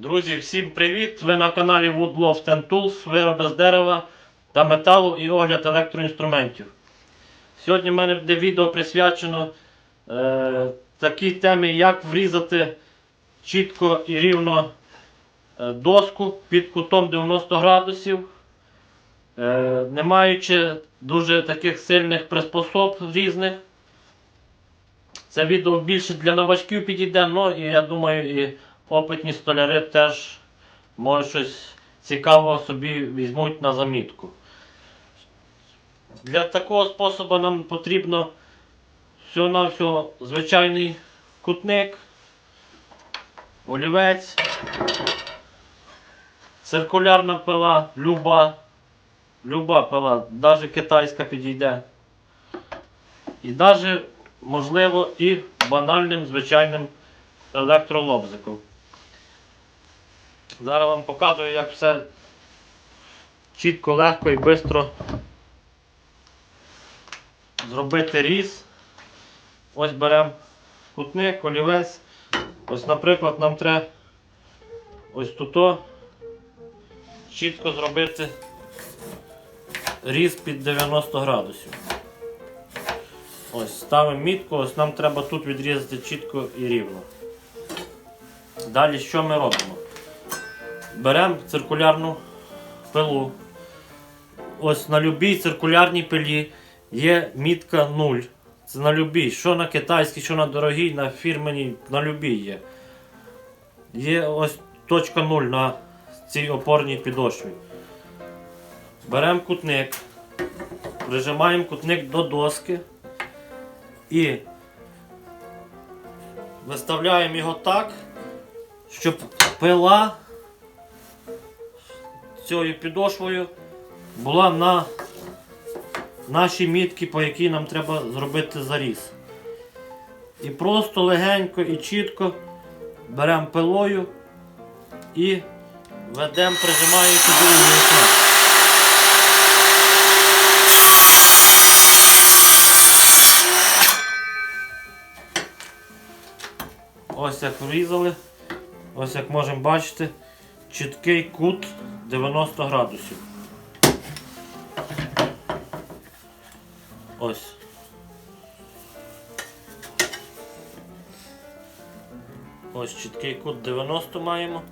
Друзі, всім привіт! Ви на каналі Woodloft and Tools, вироби з дерева та металу і огляд електроінструментів. Сьогодні в мене буде відео присвячено е, такій темі, як врізати чітко і рівно е, доску під кутом 90 градусів, е, не маючи дуже таких сильних приспособ різних. Це відео більше для новачків підійде, ну і я думаю, і опитні столяри теж може щось цікавого собі візьмуть на замітку. Для такого способу нам потрібно всього-навсього звичайний кутник, олівець, циркулярна пила, люба, люба пила, навіть китайська підійде. І навіть, можливо, і банальним звичайним електролобзиком. Зараз вам показую, як все чітко, легко і швидко зробити різ. Ось беремо кутник, олівець. Ось, наприклад, нам треба ось тут чітко зробити різ під 90 градусів. Ось ставимо мітку, ось нам треба тут відрізати чітко і рівно. Далі що ми робимо? Беремо циркулярну пилу. Ось на любій циркулярній пилі є мітка 0. Це на любій. Що на китайській, що на дорогій, на фірменій, на любій є. Є ось точка 0 на цій опорній підошві. Беремо кутник, прижимаємо кутник до доски і виставляємо його так, щоб пила цією підошвою була на нашій мітці, по якій нам треба зробити заріз. І просто легенько і чітко беремо пилою і ведемо, прижимаючи до вікна. Ось як врізали. Ось як можемо бачити, чіткий кут 90 градусів. Ось. Ось чіткий кут 90 маємо.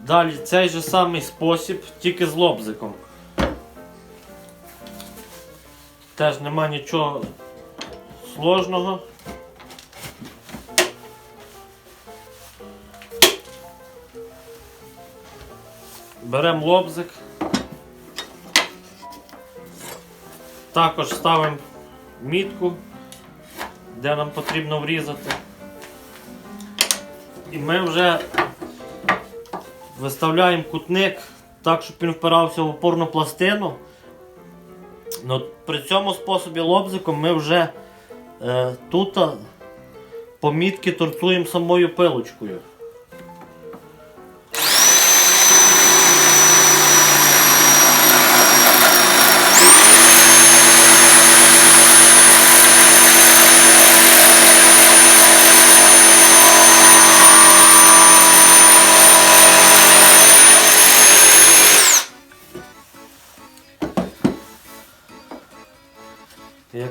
Далі цей же самий спосіб, тільки з лобзиком. Теж нема нічого сложного. Беремо лобзик. Також ставимо мітку, де нам потрібно врізати. І ми вже виставляємо кутник так, щоб він впирався в опорну пластину. Но при цьому способі лобзиком ми вже е, тут по мітки торцуємо самою пилочкою.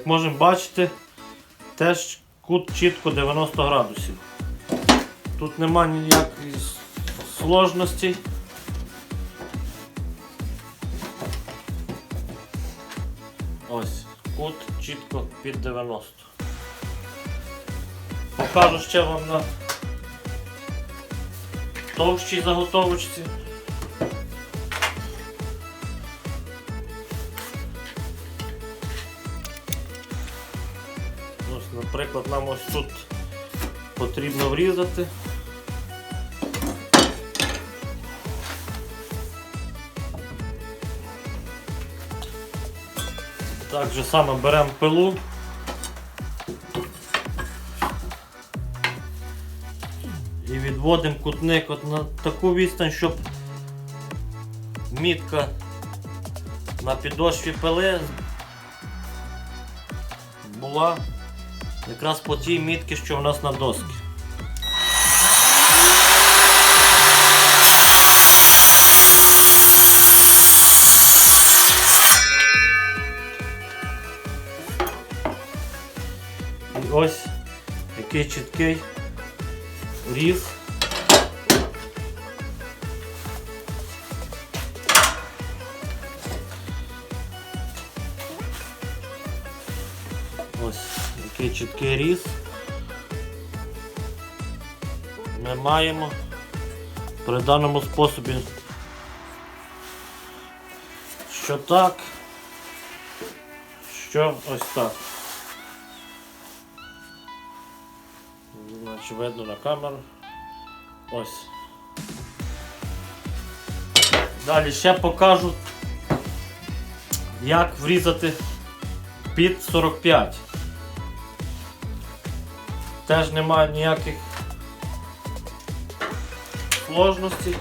Як можемо бачити, теж кут чітко 90 градусів. Тут нема ніякої сложності. Ось, кут чітко під 90. Покажу ще вам на товщій заготовочці. Ось, наприклад, нам ось тут потрібно врізати. Так же само беремо пилу. І відводимо кутник от на таку відстань, щоб мітка на підошві пили була Якраз по тій мітки, що в нас на доски. І ось який чіткий різ. Такий чіткий різ. Ми маємо при даному способі, що так, що ось так. Значить, видно на камеру. Ось. Далі ще покажу, як врізати під 45. Теж немає ніяких сложностей.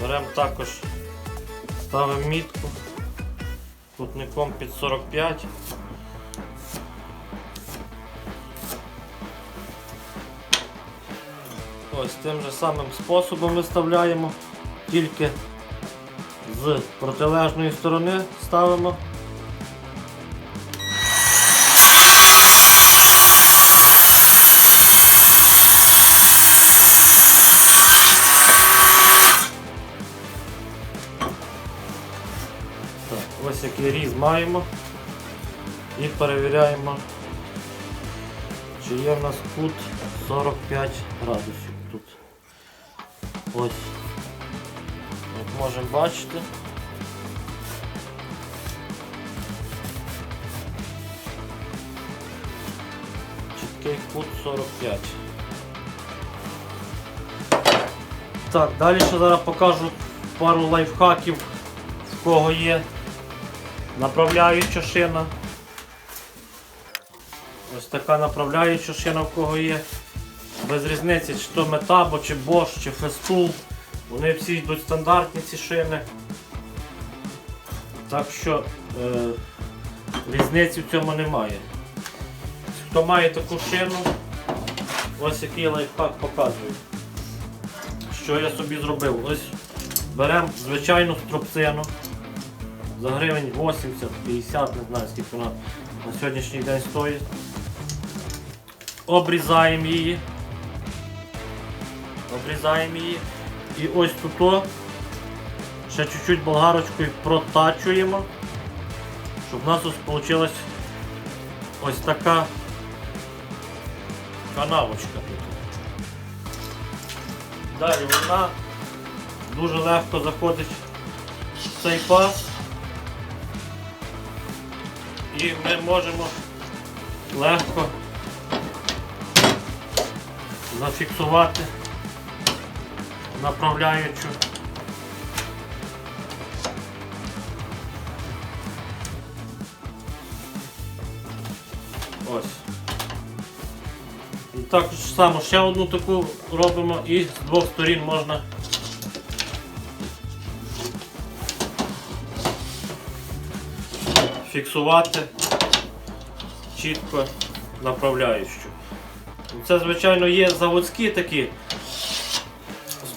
Беремо також, ставимо мітку кутником під 45. Ось тим же самим способом виставляємо, тільки з протилежної сторони ставимо. Так, ось який різ маємо і перевіряємо, чи є в нас кут 45 градусів тут. Ось. Можемо бачити. Чіткий кут 45. Так, далі ще зараз покажу пару лайфхаків, в кого є направляюча шина. Ось така направляюча шина в кого є. Без різниці, чи то Metabo, чи Bosch, чи Festool. Вони всі йдуть стандартні ці шини. Так що е, різниці в цьому немає. Хто має таку шину, ось який лайфхак показую. Що я собі зробив? Ось беремо звичайну струбцину за гривень 80, 50, не знаю скільки вона на сьогоднішній день стоїть. Обрізаємо її. Обрізаємо її. І ось тут ще чуть-чуть болгарочкою протачуємо, щоб у нас ось вийшла ось така канавочка тут. Далі вона дуже легко заходить в цей паз. І ми можемо легко зафіксувати направляючу. Ось. Так само ще одну таку робимо і з двох сторін можна фіксувати чітко направляючу. Це, звичайно, є заводські такі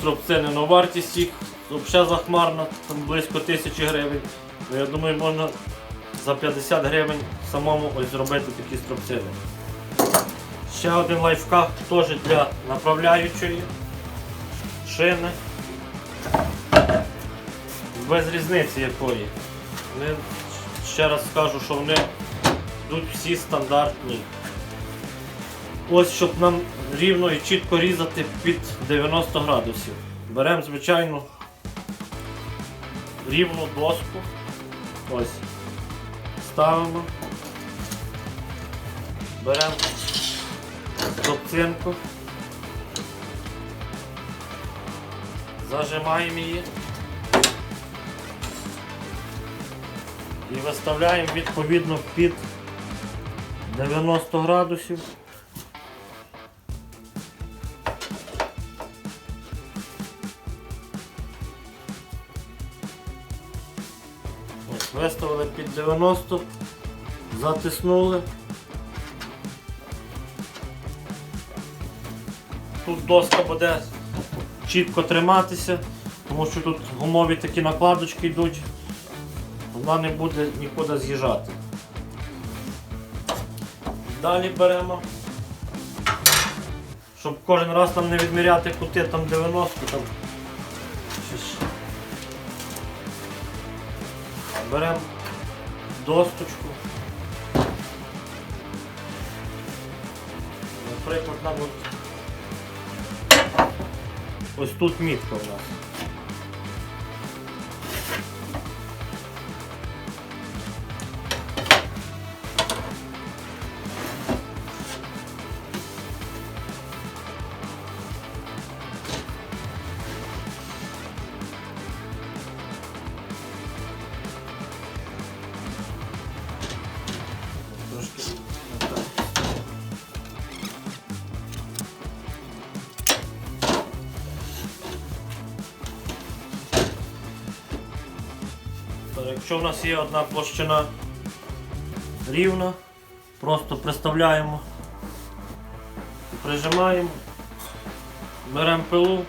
стропцини, але вартість їх взагалі захмарна, там близько тисячі гривень. Ну, Я думаю, можна за 50 гривень самому ось зробити такі стропцини. Ще один лайфхак теж для направляючої шини. Без різниці якої. Вони, ще раз скажу, що вони йдуть всі стандартні. Ось щоб нам рівно і чітко різати під 90 градусів. Беремо звичайну рівну доску. Ось. Ставимо. Беремо стопцинку. Зажимаємо її. І виставляємо відповідно під 90 градусів. Виставили під 90, затиснули. Тут доска буде чітко триматися, Тому що тут гумові такі накладочки йдуть, вона не буде нікуди з'їжджати. Далі беремо, щоб кожен раз нам не відміряти кути там 90, там Беремо досточку. Наприклад, нам ось тут мітка у нас. Якщо в нас є одна площина рівна, просто приставляємо, прижимаємо, беремо пилу.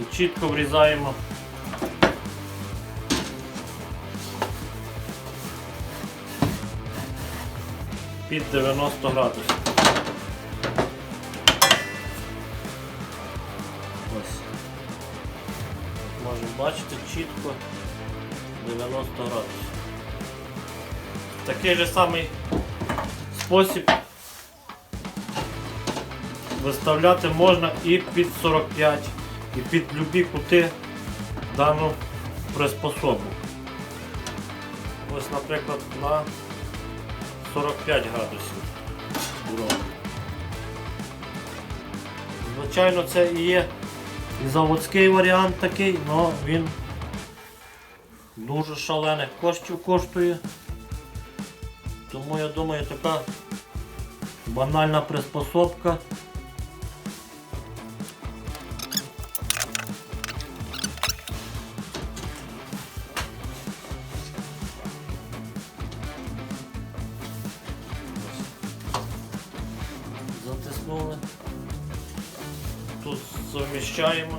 І чітко врізаємо. Під 90 градусів. Бачити чітко 90 градусів. Такий же самий спосіб виставляти можна і під 45, і під любі кути дану приспособу. Ось, наприклад, на 45 градусів. Звичайно, це і є і заводський варіант такий, але він дуже шалених коштів коштує. Тому я думаю, така банальна приспособка. Затиснули. Тут совміщаємо.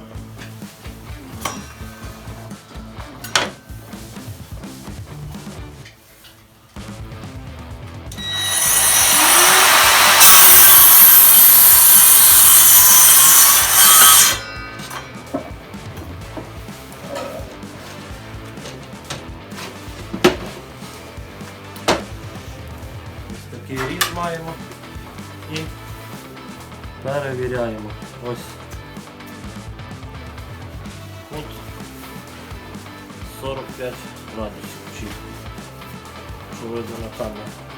Ось такий різ маємо і перевіряємо. Ось кут 45 градусів чітко. Що видно на камері.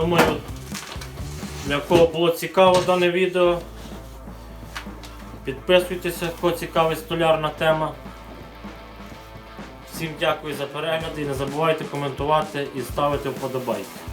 Думаю, для кого було цікаво дане відео. Підписуйтеся, кого цікавить столярна тема. Всім дякую за перегляд і не забувайте коментувати і ставити вподобайки.